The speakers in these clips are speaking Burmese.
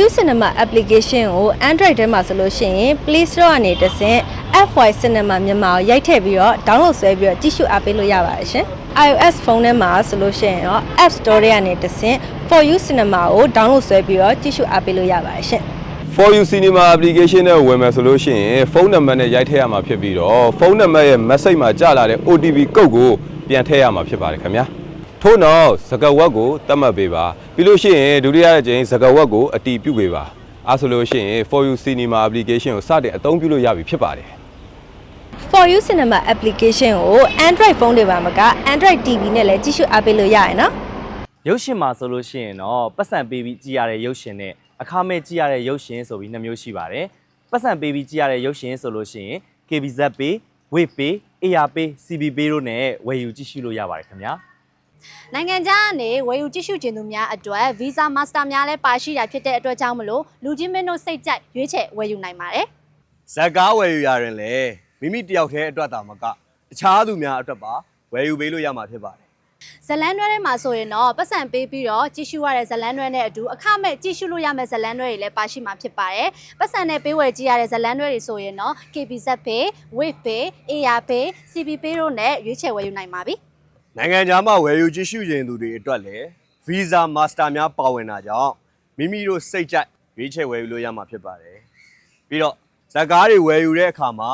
You Cinema application ကို Android ထဲမှာဆိုလို့ရှိရင် Play Store ကနေတဆင့် FY Cinema မြန်မာကိုရိုက်ထည့်ပြီးတော့ download ဆွဲပြီးတော့ကြည့်ရှုအားပေးလို့ရပါတယ်ရှင်။ iOS ဖုန်းထဲမှာဆိုလို့ရှိရင်တော့ App Store ထဲကနေတဆင့် For You Cinema ကို download ဆွဲပြီးတော့ကြည့်ရှုအားပေးလို့ရပါတယ်ရှင်။ For You Cinema application နဲ့ဝင်မယ်ဆိုလို့ရှိရင်ဖုန်းနံပါတ်နဲ့ရိုက်ထည့်ရမှာဖြစ်ပြီးတော့ဖုန်းနံပါတ်ရဲ့ message မှာကြာလာတဲ့ OTP ကုတ်ကိုပြန်ထည့်ရမှာဖြစ်ပါတယ်ခင်ဗျာ ထို့နောက်စကဝက်ကိုတတ်မှတ်ပေးပါပြီးလို့ရှိရင်ဒုတိယအကြိမ်စကဝက်ကိုအတီးပြုတ်ပေးပါအဲဆိုလို့ရှိရင် For You Cinema application ကိုစတင်အသုံးပြုလို့ရပြီဖြစ်ပါတယ် For You Cinema application ကို Android ဖုန်းတွေပါမက Android TV နဲ့လည်းကြည့်ရှုအားပေးလို့ရရနော်။ရုပ်ရှင်မှာဆိုလို့ရှိရင်တော့ပတ်စံပေးပြီးကြည့်ရတဲ့ရုပ်ရှင်နဲ့အခမဲ့ကြည့်ရတဲ့ရုပ်ရှင်ဆိုပြီးနှစ်မျိုးရှိပါတယ်ပတ်စံပေးပြီးကြည့်ရတဲ့ရုပ်ရှင်ဆိုလို့ရှိရင် KBZ ပေး Wave ပေး AR ပေး CB ပေးတို့နဲ့ဝယ်ယူကြည့်ရှုလို့ရပါတယ်ခင်ဗျာ နိုင်ငံခြားကနေဝယ်ယူကြည့်ရှုခြင်းသူများအတွက် Visa Master များလည်းပါရှိတာဖြစ်တဲ့အတွက်ကြောင့်မလို့လူချင်းမင်းတို့စိတ်ကြိုက်ရွေးချယ်ဝယ်ယူနိုင်ပါတယ်ဇက်ကားဝယ်ယူရရင်လေမိမိတယောက်တည်းအတွက်တာမကတခြားသူများအတွက်ပါဝယ်ယူပေးလို့ရမှာဖြစ်ပါတယ်ဇလန်းတွဲထဲမှာဆိုရင်တော့ပတ်စံပေးပြီးတော့ကြည့်ရှုရတဲ့ဇလန်းတွဲနဲ့အတူအခမဲ့ကြည့်ရှုလို့ရမယ့်ဇလန်းတွဲတွေလည်းပါရှိမှာဖြစ်ပါတယ်ပတ်စံနဲ့ပေးဝယ်ကြည့်ရတဲ့ဇလန်းတွဲတွေဆိုရင်တော့ KBZ Pay, Wave Pay, AR Pay, CB Pay တို့နဲ့ရွေးချယ်ဝယ်ယူနိုင်ပါပြီ နိုင်ငံခြားမှာဝယ်ယူကြည့်ရှုခြင်းသူတွေအတွက်လည်း Visa Master များပါဝင်တာကြောင့်မိမိတို့စိတ်ကြိုက်ရွေးချယ်ဝယ်ယူလို့ရမှာဖြစ်ပါတယ်ပြီးတော့ဇက်ကားတွေဝယ်ယူတဲ့အခါမှာ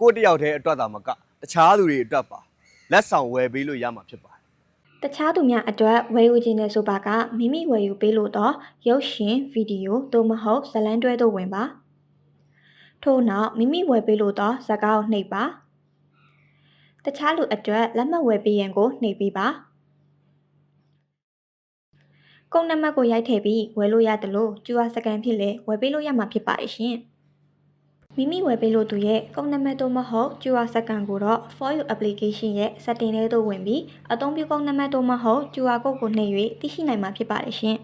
ကိုယ့်တယောက်တည်းအတွက်တာမကတခြားသူတွေအတွက်ပါလက်ဆောင်ဝယ်ပေးလို့ရမှာဖြစ်ပါတယ်တခြားသူများအတွက်ဝယ်ယူခြင်းနဲ့ဆိုပါကမိမိဝယ်ယူပေးလို့တော့ရုပ်ရှင်ဗီဒီယိုသို့မဟုတ်ဇာတ်လမ်းတွဲတို့ဝင်ပါထို့နောက်မိမိဝယ်ပေးလို့တော့ဇာတ်ကားကိုနှိပ်ပါ တခြားလူအတွက်လက်မှတ်ဝယ်ပေးရန်ကိုနှိပ်ပေးပါကုန်းနံပါတ်ကိုရိုက်ထည့်ပြီးဝယ်လို့ရတယ်လို့ကျူအားစကန်ဖြစ်လေဝယ်ပေးလို့ရမှာဖြစ်ပါတယ်ရှင်မိမိဝယ်ပေးလို့သူရဲ့ကုန်းနံပါတ်တို့မဟုတ်ကျူအားစကန်ကိုတော့ For You application ရဲ့ setting ထဲသို့ဝင်ပြီးအသုံးပြုကုန်းနံပါတ်တို့မဟုတ်ကျူအားကုတ်ကိုနှိပ်၍သိရှိနိုင်မှာဖြစ်ပါတယ်ရှင်